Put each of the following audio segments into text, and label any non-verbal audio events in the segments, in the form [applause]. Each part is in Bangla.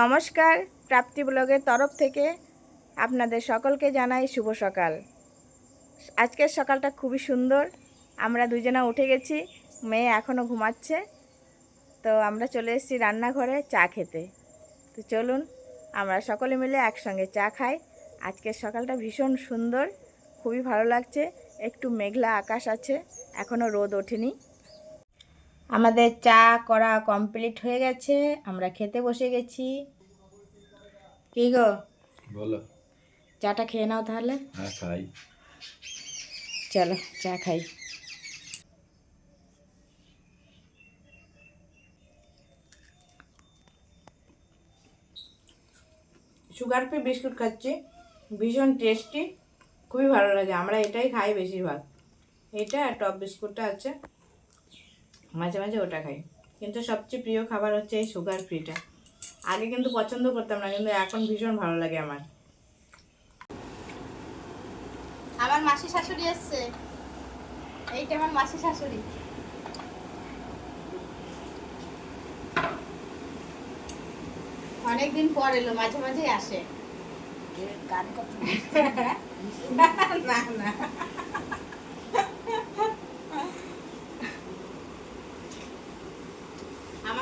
নমস্কার, প্রাপ্তি ব্লগের তরফ থেকে আপনাদের সকলকে জানাই শুভ সকাল। আজকের সকালটা খুবই সুন্দর। আমরা দুজনা উঠে গেছি, মেয়ে এখনও ঘুমাচ্ছে। তো আমরা চলে এসেছি রান্নাঘরে চা খেতে। তো চলুন, আমরা সকলে মিলে একসঙ্গে চা খাই। আজকের সকালটা ভীষণ সুন্দর, খুবই ভালো লাগছে। একটু মেঘলা আকাশ আছে এখনও রোদ ওঠেনি। আমাদের চা করা কমপ্লিট হয়ে গেছে আমরা খেতে বসে গেছি। কি গো? বলো। চাটা খেয়ে নাও তাহলে। হ্যাঁ খাই। চলো চা খাই। সুগার ফ্রি বিস্কুট খাচ্ছি ভীষণ টেস্টি খুবই ভালো লাগে। আমরা এটাই খাই বেশিরভাগ। এটা আর টপ বিস্কুটটা আছে। মাঝে মাঝে ওটা খাই। কিন্তু সবচেয়ে প্রিয় খাবার হচ্ছে এই সুগার ফ্রিটা আগে কিন্তু পছন্দ করতাম না কিন্তু এখন ভীষণ ভালো লাগে আমার। আমার মাসি শাশুড়ি এসছে। এইটা আমার মাসি শাশুড়ি। অনেকদিন পর এলো মাঝে মাঝে আসে। [laughs] না না।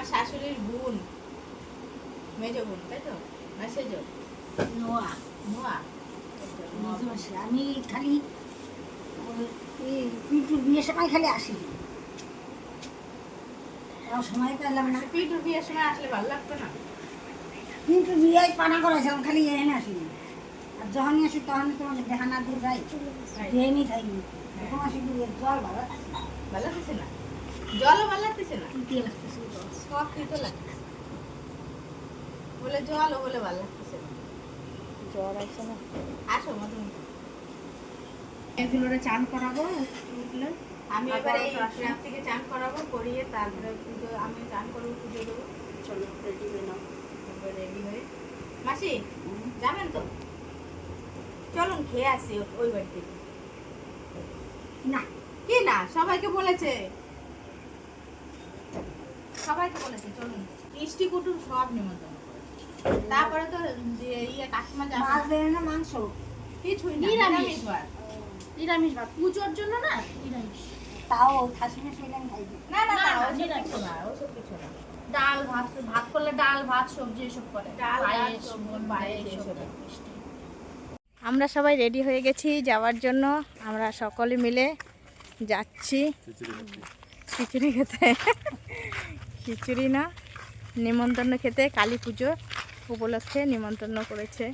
আমার শাশুড়ির বোন। মেজ বোন তাই তো? না সেজ নোয়া? নোয়া আমি খালি পিন্টুর বিয়ের সময় খালি আসি। সময় পেলাম না। পিটুর বিয়ের সময় আসলে ভালো লাগতো না? পিন্টুর বিয়ে পানা করেছিলাম খালি এখানে আসি। আর যখনই আসি তখনই তোমাকে দেখা না দিয়ে যাই ট্রেনই থাকি। তখন আসি জল ভালো ভালো লাগতেছে না? জলও ভালো লাগতেছে না? দিয়ে লাগতেছে জল। সব তিতো লাগে বলে জল হলে ভালো লাগতেছে জ্বর আছে না। আসো মধু এগুলোরে চান করাবো উঠলে আমি এবার। ট্রাম থেকে চান করাবো করিয়ে তারপরে পুজো আমি চান করব পুজো দেবো। চলো রেডি হয়ে নাও। রেডি হয়ে মাসি যাবেন তো? চলুন খেয়ে আসি ওই বাড়ি থেকে না। কি না? সবাইকে বলেছে। সবাইকে বলেছে চলুন। মিষ্টি কুটুর সব নিমন্ত্রণ তারপরে তো ইয়ে কাকিমা যাবে মাছ দেয় না মাংস? কিছুই নিরামিষ। ভাত। নিরামিষ ভাত। পুজোর জন্য না? নিরামিষ। তাও খাসি খাইবে না না না না, নিরামিষ। না ওসব কিছু না। ডাল ভাত ভাত করলে ডাল ভাত সবজি এসব করে। ডাল, পায়েস, পায়েস এসব এসব। মিষ্টি। আমরা সবাই রেডি হয়ে গেছি যাওয়ার জন্য। আমরা সকলে মিলে যাচ্ছি। খিচুড়ি খেতে। খিচুড়ি না, নিমন্ত্রণ খেতে কালী পুজো উপলক্ষে নিমন্ত্রণ করেছে।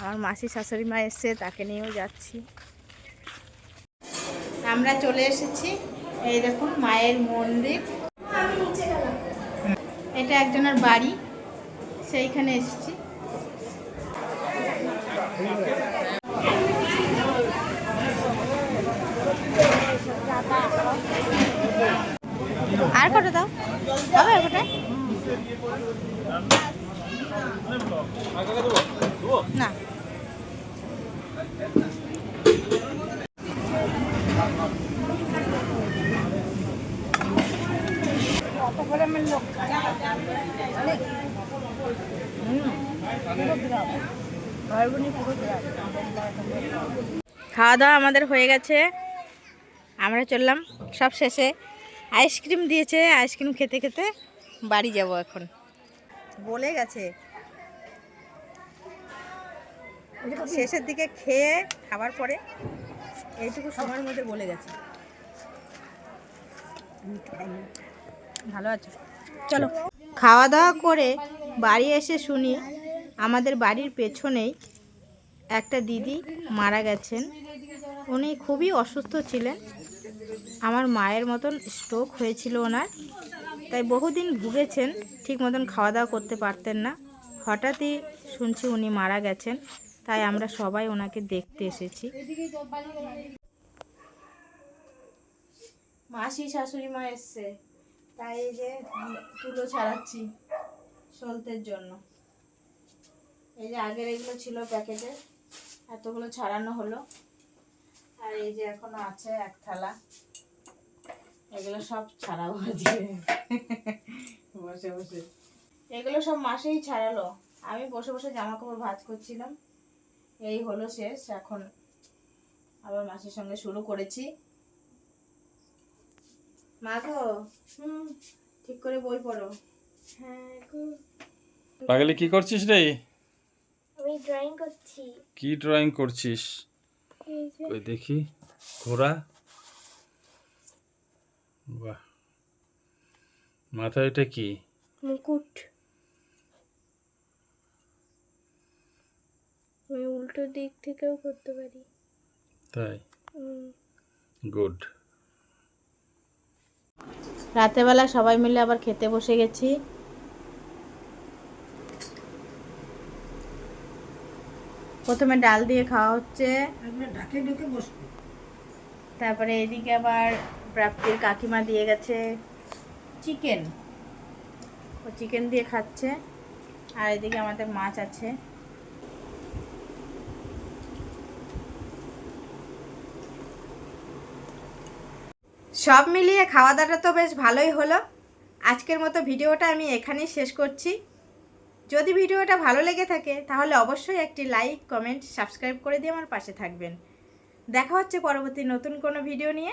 আমার মাসি শাশুড়ি মা এসছে তাকে নিয়েও যাচ্ছি। আমরা চলে এসেছি, এই দেখুন মায়ের মন্দির। এটা একজনের বাড়ি, সেইখানে এসেছি। আর কটা দাও? খাওয়া দাওয়া আমাদের হয়ে গেছে। আমরা চললাম সব শেষে। আইসক্রিম দিয়েছে, আইসক্রিম খেতে খেতে বাড়ি যাব এখন। বলে গেছে। শেষের দিকে খেয়ে খাবার পরে এইটুকু সময়ের মধ্যে বলে গেছে। ভালো আছে? চলো। খাওয়া দাওয়া করে বাড়ি এসে শুনি আমাদের বাড়ির পেছনেই একটা দিদি মারা গেছেন। উনি খুবই অসুস্থ ছিলেন। আমার মায়ের মতন স্ট্রোক হয়েছিল ওনার। তাই বহুদিন ভুগেছেন, ঠিক মতন খাওয়া দাওয়া করতে পারতেন না। হঠাৎই শুনছি উনি মারা গেছেন, তাই আমরা সবাই ওনাকে দেখতে এসেছি। মাসি, শাশুড়ি মা এসছে। তাই এই যে তুলো ছাড়াচ্ছি সলতের জন্য। এই যে আগের এগুলো ছিল প্যাকেটে, এতগুলো ছাড়ানো হলো। আর এই যে এখনও আছে এক থালা। এগুলো সব ছাড়াবো আজকে। বসে বসে। এগুলো সব মাসেই ছাড়ালো। আমি বসে বসে জামা কাপড় ভাজ করছিলাম। এই হলো শেষ। এখন আবার মাসির সঙ্গে শুরু করেছি। মা গো হুম ঠিক করে বই পড়ো। হ্যাঁ পাগলি কি করছিস রে? আমি ড্রয়িং করছি। কি ড্রয়িং করছিস? ওই দেখি ঘোড়া বাহ। মাথায় এটা কি? মুকুট। আমি উল্টো দিক থেকেও করতে পারি। তাই? গুড। রাতেবেলা সবাই মিলে আবার খেতে বসে গেছি। প্রথমে ডাল দিয়ে খাওয়া হচ্ছে। তারপরে এদিকে আবার প্রাপ্তির কাকিমা দিয়ে গেছে চিকেন। ও চিকেন দিয়ে খাচ্ছে। আর এদিকে আমাদের মাছ আছে। সব মিলিয়ে খাওয়া দাওয়াটা তো বেশ ভালোই হলো। আজকের মতো ভিডিওটা আমি এখানেই শেষ করছি। যদি ভিডিওটা ভালো লেগে থাকে, তাহলে অবশ্যই একটি লাইক, কমেন্ট, সাবস্ক্রাইব করে দিয়ে আমার পাশে থাকবেন। দেখা হচ্ছে পরবর্তী নতুন কোনো ভিডিও নিয়ে।